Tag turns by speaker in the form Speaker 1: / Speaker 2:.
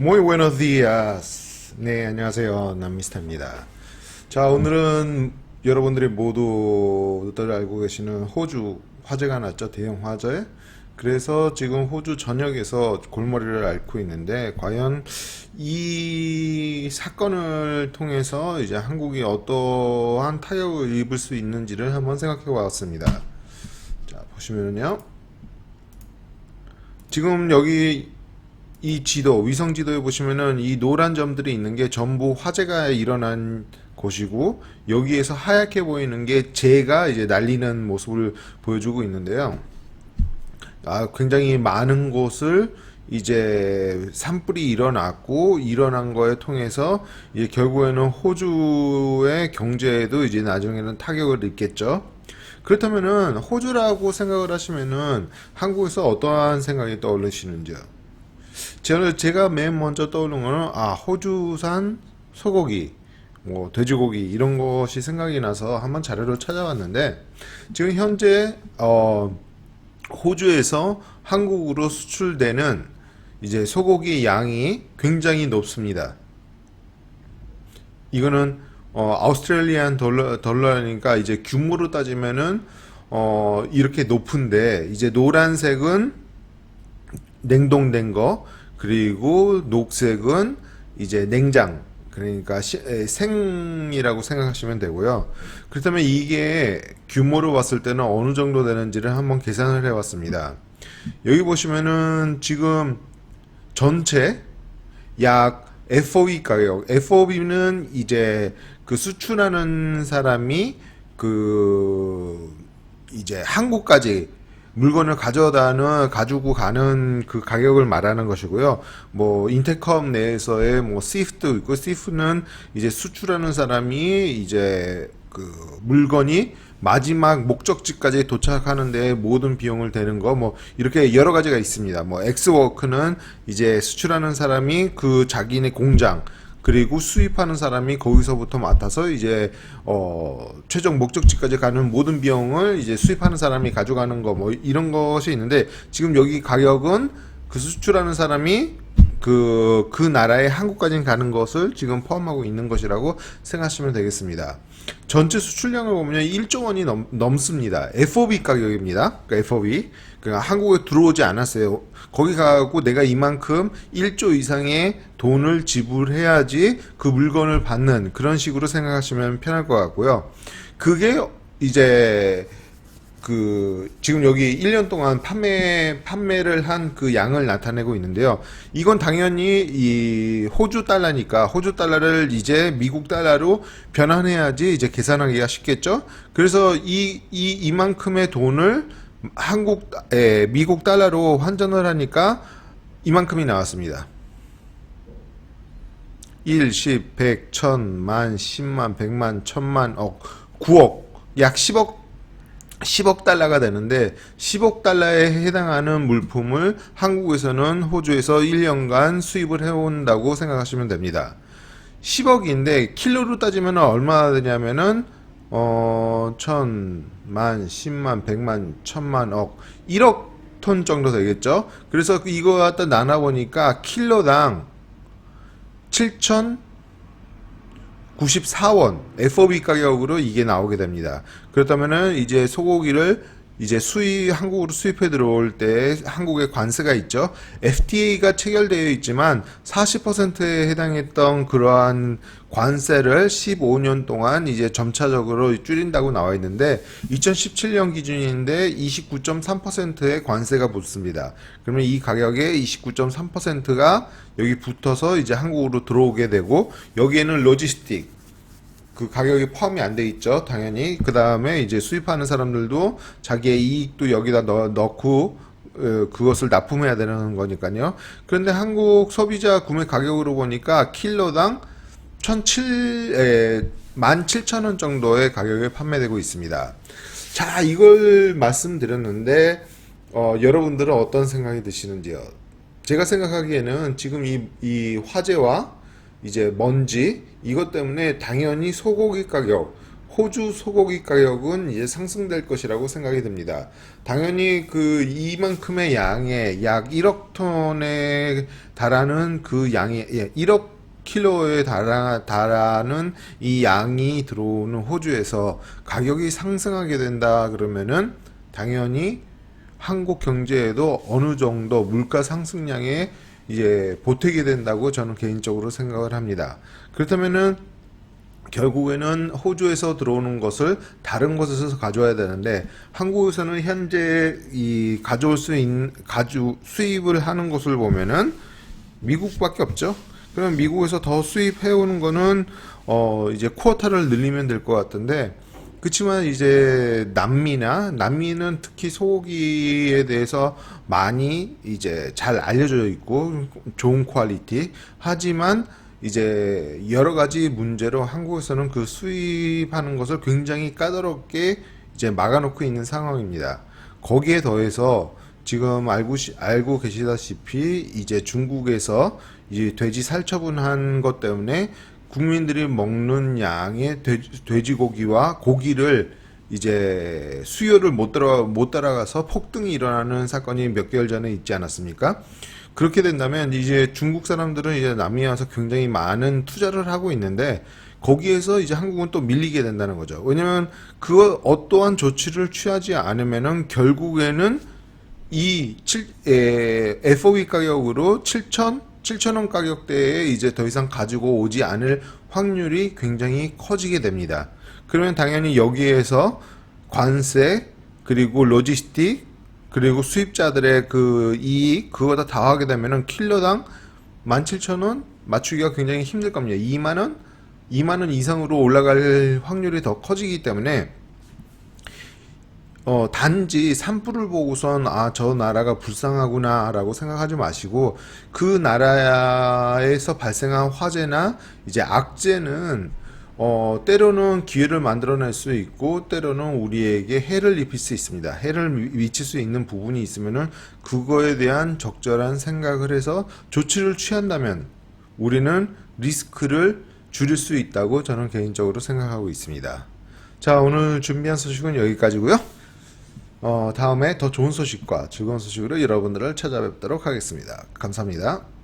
Speaker 1: Muy buenos días. 네, 안녕하세요. 남미스터입니다. 자, 오늘은 여러분들이 모두들 알고 계시는 호주 화재가 났죠. 대형 화재. 그래서 지금 호주 전역에서 골머리를 앓고 있는데, 과연 이 사건을 통해서 이제 한국이 어떠한 타격을 입을 수 있는지를 한번 생각해 보았습니다. 자, 보시면요. 지금 여기 이 지도, 위성 지도에 보시면은 이 노란 점들이 있는 게 전부 화재가 일어난 곳이고 여기에서 하얗게 보이는 게 재가 이제 날리는 모습을 보여주고 있는데요. 아, 굉장히 많은 곳을 이제 산불이 일어났고 일어난 거에 통해서 이제 결국에는 호주의 경제에도 이제 나중에는 타격을 입겠죠. 그렇다면은 호주라고 생각을 하시면은 한국에서 어떠한 생각이 떠오르시는지요? 저는 제가 맨 먼저 떠오르는 거는 아 호주산 소고기, 뭐 돼지고기 이런 것이 생각이 나서 한번 자료를 찾아봤는데 지금 현재 어 호주에서 한국으로 수출되는 이제 소고기 양이 굉장히 높습니다. 이거는 어 아우스트레일리안 dollar 달러니까 이제 규모로 따지면은 어 이렇게 높은데 이제 노란색은 냉동된 거 그리고 녹색은 이제 냉장 그러니까 시- 에, 생이라고 생각하시면 되고요. 그렇다면 이게 규모로 봤을 때는 어느 정도 되는지를 한번 계산을 해봤습니다. 여기 보시면은 지금 전체 약 FOB 가격, FOB는 이제 그 수출하는 사람이 그 이제 한국까지 물건을 가져다는 가지고 가는 그 가격을 말하는 것이고요. 뭐 인테컴 내에서의 뭐 시프트 있고 시프는 이제 수출하는 사람이 이제 그 물건이 마지막 목적지까지 도착하는데 모든 비용을 대는 거 뭐 이렇게 여러 가지가 있습니다. 뭐 엑스워크는 이제 수출하는 사람이 그 자기네 공장 그리고 수입하는 사람이 거기서부터 맡아서 이제 어 최종 목적지까지 가는 모든 비용을 이제 수입하는 사람이 가져가는 거 뭐 이런 것이 있는데 지금 여기 가격은 그 수출하는 사람이 그, 그 나라의 한국까지 가는 것을 지금 포함하고 있는 것이라고 생각하시면 되겠습니다. 전체 수출량을 보면 1조 원이 넘, 넘습니다. FOB 가격입니다. 그러니까 FOB. 그러니까 한국에 들어오지 않았어요. 거기 가고 내가 이만큼 1조 이상의 돈을 지불해야지 그 물건을 받는 그런 식으로 생각하시면 편할 것 같고요. 그게 이제 그 지금 여기 1년 동안 판매 판매를 한 그 양을 나타내고 있는데요. 이건 당연히 이 호주 달러니까 호주 달러를 이제 미국 달러로 변환해야지 이제 계산하기가 쉽겠죠. 그래서 이, 이 이만큼의 돈을 한국 에, 미국 달러로 환전을 하니까 이만큼이 나왔습니다. 1, 10, 100, 1000, 만, 10만, 100만, 1000만, 억, 9억, 약 10억 10억 달러가 되는데 10억 달러에 해당하는 물품을 한국에서는 호주에서 1년간 수입을 해온다고 생각하시면 됩니다. 10억인데 킬로로 따지면 얼마나 되냐면은 어, 천, 만, 십만, 백만, 천만, 억, 1억 톤 정도 되겠죠? 그래서 이거 갖다 나눠보니까 킬로당 7천 94원 FOB 가격으로 이게 나오게 됩니다. 그렇다면은 이제 소고기를 이제 수입 한국으로 수입해 들어올 때 한국에 관세가 있죠. FTA가 체결되어 있지만 40%에 해당했던 그러한 관세를 15년 동안 이제 점차적으로 줄인다고 나와 있는데 2017년 기준인데 29.3%의 관세가 붙습니다. 그러면 이 가격에 29.3%가 여기 붙어서 이제 한국으로 들어오게 되고 여기에는 로지스틱 그 가격이 포함이 안 돼 있죠. 당연히. 그 다음에 이제 수입하는 사람들도 자기의 이익도 여기다 넣, 넣고 어, 그것을 납품해야 되는 거니까요. 그런데 한국 소비자 구매 가격으로 보니까 킬로당 1,700, 에, 17,000원 정도의 가격에 판매되고 있습니다. 자, 이걸 말씀드렸는데, 어, 여러분들은 어떤 생각이 드시는지요? 제가 생각하기에는 지금 이, 이 화재와 이제 먼지, 이것 때문에 당연히 소고기 가격, 호주 소고기 가격은 이제 상승될 것이라고 생각이 듭니다. 당연히 그 이만큼의 양의 약 1억 톤에 달하는 그 양이 예, 1억 킬로에 달하, 달하 는 이 양이 들어오는 호주에서 가격이 상승하게 된다 그러면은 당연히 한국 경제에도 어느 정도 물가 상승량에 이제 보태게 된다고 저는 개인적으로 생각을 합니다. 그렇다면은 결국에는 호주에서 들어오는 것을 다른 곳에서 가져와야 되는데 한국에서는 현재 이 가져올 수 있는 가주 수입을 하는 것을 보면은 미국밖에 없죠. 그럼 미국에서 더 수입해 오는 거는 어 이제 쿼터를 늘리면 될 것 같은데 그렇지만 이제 남미나 남미는 특히 소고기에 대해서 많이 이제 잘 알려져 있고 좋은 퀄리티 하지만 이제 여러 가지 문제로 한국에서는 그 수입하는 것을 굉장히 까다롭게 이제 막아놓고 있는 상황입니다. 거기에 더해서 지금 알고 시- 알고 계시다시피 이제 중국에서 이제 돼지 살처분한 것 때문에 국민들이 먹는 양의 돼지, 돼지 고기와 고기를 이제 수요를 못 따라 못 따라가서 폭등이 일어나는 사건이 몇 개월 전에 있지 않았습니까? 그렇게 된다면 이제 중국 사람들은 이제 남미에 와서 굉장히 많은 투자를 하고 있는데 거기에서 이제 한국은 또 밀리게 된다는 거죠. 왜냐면 그 어떠한 조치를 취하지 않으면은 결국에는 이 7, 에, FOB 가격으로 7천, 7천 원 가격대에 이제 더 이상 가지고 오지 않을 확률이 굉장히 커지게 됩니다. 그러면 당연히 여기에서 관세, 그리고 로지스틱, 그리고 수입자들의 그 이익, 그거 다 더하게 되면은 킬로당 17,000원 맞추기가 굉장히 힘들 겁니다. 2만원? 2만원 이상으로 올라갈 확률이 더 커지기 때문에 어, 단지 산불을 보고선, 아, 저 나라가 불쌍하구나, 라고 생각하지 마시고, 그 나라에서 발생한 화재나, 이제 악재는, 어, 때로는 기회를 만들어낼 수 있고, 때로는 우리에게 해를 입힐 수 있습니다. 해를 미- 미칠 수 있는 부분이 있으면은, 그거에 대한 적절한 생각을 해서 조치를 취한다면, 우리는 리스크를 줄일 수 있다고 저는 개인적으로 생각하고 있습니다. 자, 오늘 준비한 소식은 여기까지고요. 어, 다음에 더 좋은 소식과 즐거운 소식으로 여러분들을 찾아뵙도록 하겠습니다. 감사합니다.